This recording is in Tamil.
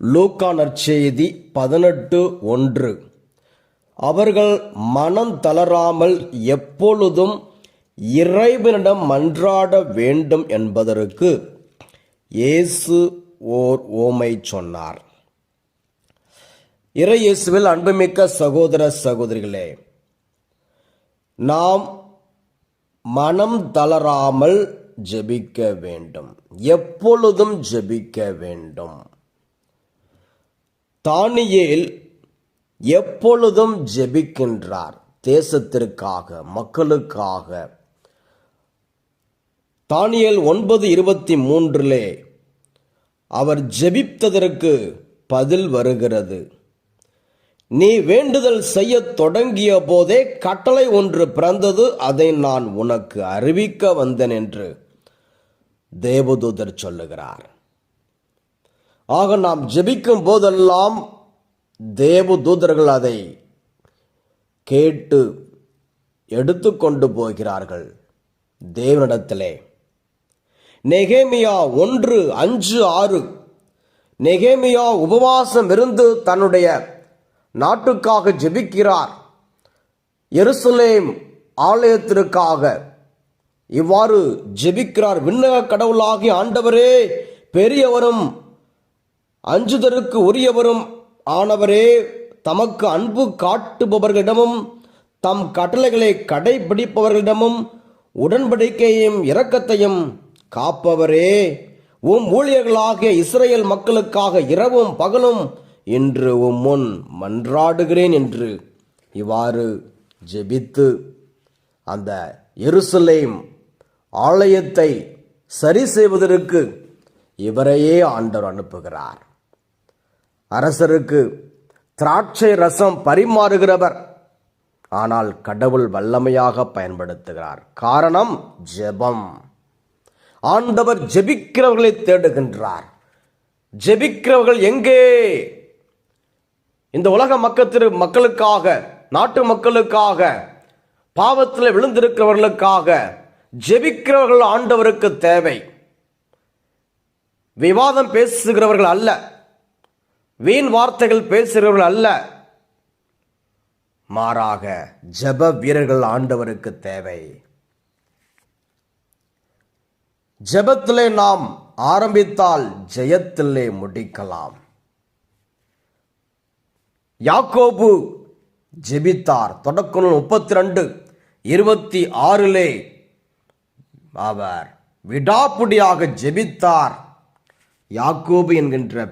லூக்கா நற்செய்தி பதினெட்டு ஒன்று. அவர்கள் மனம் தளராமல் எப்பொழுதும் இறைவனிடம் மன்றாட வேண்டும் என்பதற்கு இயேசு ஓர் ஓமை சொன்னார். இறை இயேசுவில் அன்புமிக்க சகோதர சகோதரிகளே நாம் மனம் தளராமல் ஜெபிக்க வேண்டும். எப்பொழுதும் ஜெபிக்க வேண்டும். தானியேல் எப்பொழுதும் ஜெபிக்கின்றார் தேசத்திற்காக மக்களுக்காக. தானியேல் ஒன்பது இருபத்தி மூன்றிலே அவர் ஜெபித்ததற்கு பதில் வருகிறது. நீ வேண்டுதல் செய்யத் தொடங்கிய போதே கட்டளை ஒன்று பிறந்தது அதை நான் உனக்கு அறிவிக்க வந்தேன் என்று தேவதூதர் சொல்லுகிறார். ஆக நாம் ஜெபிக்கும் போதெல்லாம் தேவதூதர்கள் அதை கேட்டு எடுத்துக்கொண்டு போகிறார்கள். தேவனிடத்திலே. நெகேமியா ஒன்று அஞ்சு ஆறு. நெகேமியா உபவாசம் இருந்து தன்னுடைய நாட்டுக்காக ஜெபிக்கிறார். எருசலேம் ஆலயத்திற்காக. இவ்வாறு ஜெபிக்கிறார். விண்ணக கடவுளாகி ஆண்டவரே பெரியவரும் அஞ்சுதற்கு உரியவரும் ஆனவரே தமக்கு அன்பு காட்டுபவர்களிடமும் தம் கட்டளைகளை கடைபிடிப்பவர்களிடமும் உடன்படிக்கையையும் இரக்கத்தையும் காப்பவரே. உம் ஊழியர்களாகிய இஸ்ரேல் மக்களுக்காக இரவும் பகலும் இன்று உம் முன் மன்றாடுகிறேன் என்று இவ்வாறு ஜெபித்து அந்த எருசலேம் ஆலயத்தை சரி செய்வதற்கு இவரையே ஆண்டவர் அனுப்புகிறார். அரசருக்கு திராட்சை ரசம் பரிமாறுகிறவர். ஆனால் கடவுள் வல்லமையாக பயன்படுத்துகிறார். காரணம் ஜெபம். ஆண்டவர் ஜெபிக்கிறவர்களை தேடுகின்றார். ஜெபிக்கிறவர்கள் எங்கே? இந்த உலக மக்கத்திற்கு மக்களுக்காக நாட்டு மக்களுக்காக பாவத்தில் விழுந்திருக்கிறவர்களுக்காக ஜெபிக்கிறவர்கள் ஆண்டவருக்கு தேவை. விவாதம் பேசுகிறவர்கள் அல்ல. வீண் வார்த்தைகள் பேசுகிறவர்கள் அல்ல. மாறாக ஜெப வீரர்கள் ஆண்டவருக்கு தேவை. ஜபத்திலே நாம் ஆரம்பித்தால் ஜெயத்திலே முடிக்கலாம். யாக்கோபு ஜெபித்தார். தொடக்க முப்பத்தி ரெண்டு இருபத்தி ஆறிலே அவர் விடாப்புடியாக ஜெபித்தார். யாக்கோபு என்கின்ற